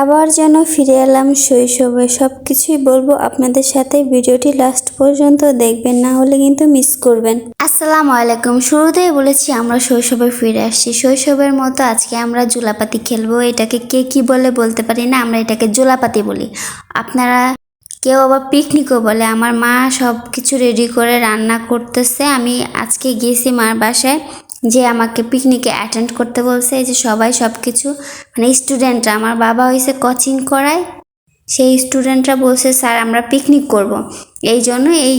আবার যেন ফিরে এলাম শৈশবে। সব কিছুই বলব আপনাদের সাথে। ভিডিওটি লাস্ট পর্যন্ত দেখবেন, না হলে কিন্তু মিস করবেন। আসসালামু আলাইকুম। শুরুতেই বলেছি আমরা শৈশবে ফিরে আসছি। শৈশবের মতো আজকে আমরা জুলাপাতি খেলব। এটাকে কে কি বলে বলতে পারি না, আমরা এটাকে জুলাপাতি বলি। আপনারা কেউ আবার পিকনিকও বলে। আমার মা সব কিছু রেডি করে রান্না করতেছে। আমি আজকে গিয়েছি মার বাসায়। যে আমাকে পিকনিকে অ্যাটেন্ড করতে বলছে যে সবাই সব কিছু মানে স্টুডেন্টরা আমার বাবা হয়েছে কোচিং করায়, সেই স্টুডেন্টরা বলছে, স্যার, আমরা পিকনিক করব। এই জন্য এই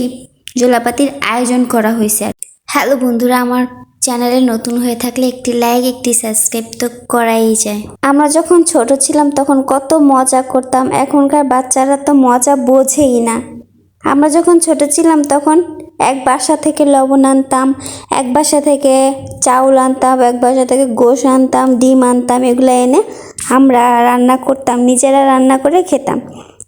জোলাপাতির আয়োজন করা হয়েছে হ্যালো বন্ধুরা, আমার চ্যানেলে নতুন হয়ে থাকলে একটি লাইক একটি সাবস্ক্রাইব তো করাই যায়। আমরা যখন ছোট ছিলাম, তখন কত মজা করতাম। এখনকার বাচ্চারা তো মজা বোঝেই না। আমরা যখন ছোট ছিলাম, তখন এক বাসা থেকে লবণ আনতাম, এক বাসা থেকে চাউল আনতাম, এক বাসা থেকে গোশ আনতাম, ডিম আনতাম, এগুলো এনে আমরা রান্না করতাম, নিজেরা রান্না করে খেতাম।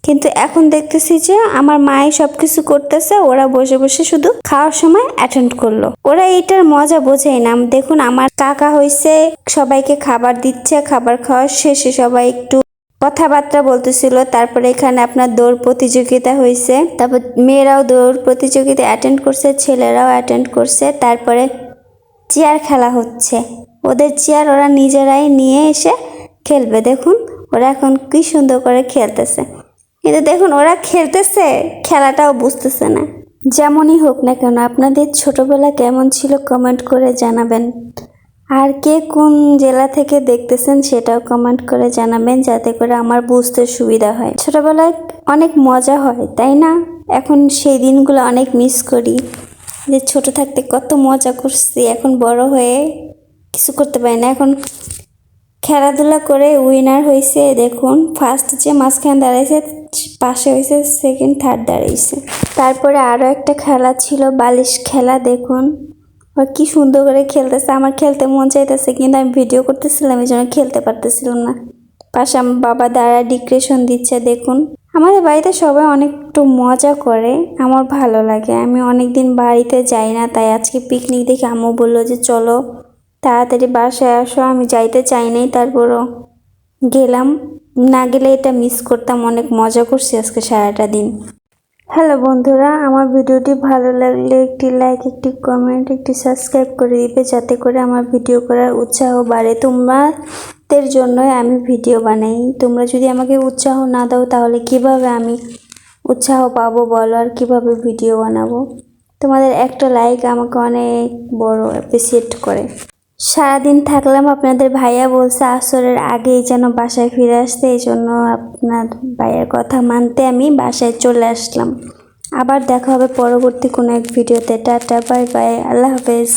কিন্তু এখন দেখতেছি যে আমার মাই সব কিছু করতেছে, ওরা বসে বসে শুধু খাওয়ার সময় অ্যাটেন্ড করল। ওরা এইটার মজা বোঝেই না। দেখুন, আমার কাকা হয়েছে সবাইকে খাবার দিচ্ছে, খাবার খাওয়ার শেষে সবাই একটু কথাবার্তা বলতেছিল, তারপরে এখানে আপনার দৌড় প্রতিযোগিতা হয়েছে, তারপর মেয়েরাও দৌড় প্রতিযোগিতা অ্যাটেন্ড করছে, ছেলেরাও অ্যাটেন্ড করছে, তারপরে চেয়ার খেলা হচ্ছে। ওদের চেয়ার ওরা নিজেরাই নিয়ে এসে খেলবে, দেখুন ওরা এখন কি সুন্দর করে খেলতেছে। কিন্তু দেখুন ওরা খেলতেছে, খেলাটাও বুঝতেছে না। যেমনই হোক না কেন, আপনাদের ছোটবেলা কেমন ছিল কমেন্ট করে জানাবেন। আর কে কোন জেলা থেকে দেখতেছেন সেটাও কমেন্ট করে জানাবেন, যাতে করে আমার বুঝতে সুবিধা হয়। ছোটবেলায় অনেক মজা হয়, তাই না? এখন সেই দিনগুলো অনেক মিস করি। যে ছোট থাকতে কত মজা করছি, এখন বড় হয়ে কিছু করতে পারি না। এখন খেলাধুলা করে উইনার হয়েছে দেখুন ফার্স্ট যে মাঝখানে দাঁড়াইছে, পাশে হয়েছে সেকেন্ড থার্ড দাঁড়াইছে। তারপরে আরও একটা খেলা ছিল, বালিশ খেলা, দেখুন। আর কি সুন্দর করে খেলতেছে। আমার খেলতে মন চাইতেছে, কিন্তু আমি ভিডিও করতেছিলাম, এই জন্য খেলতে পারতেছিলাম না। পাশে আমার বাবা দ্বারা ডিক্রেশন দিচ্ছে, দেখুন। আমাদের বাড়িতে সবাই অনেক একটু মজা করে, আমার ভালো লাগে। আমি অনেক দিন বাড়িতে যাই না, তাই আজকে পিকনিক দেখে আম্মু বলল যে, চলো, তাড়াতাড়ি বাসায় আসো, আমি যাইতে চাই নাই। তারপরও গেলাম। না গেলে এটা মিস করতাম, অনেক মজা করছি আজকে সারাটা দিন। হ্যালো বন্ধুরা, আমার ভিডিওটি ভালো লাগলে একটি লাইক, একটি কমেন্ট একটি সাবস্ক্রাইব করে দিবে, যাতে করে আমার ভিডিও করার উৎসাহ বাড়ে। তোমাদের জন্যই আমি ভিডিও বানাই। তোমরা যদি আমাকে উৎসাহ না দাও, তাহলে কীভাবে আমি উৎসাহ পাবো বলো, আর কীভাবে ভিডিও বানাবো? তোমাদের একটা লাইক আমাকে অনেক বড় অ্যাপ্রিসিয়েট করে। সারাদিন থাকলাম, আপনাদের ভাইয়া বলছে আসরের আগেই যেন বাসায় ফিরে আসতে, এই জন্য আপনার ভাইয়ের কথা মানতে আমি বাসায় চলে আসলাম। আবার দেখা হবে পরবর্তী কোনো এক ভিডিওতে। টাটা, বাই বাই, আল্লাহ হাফেজ।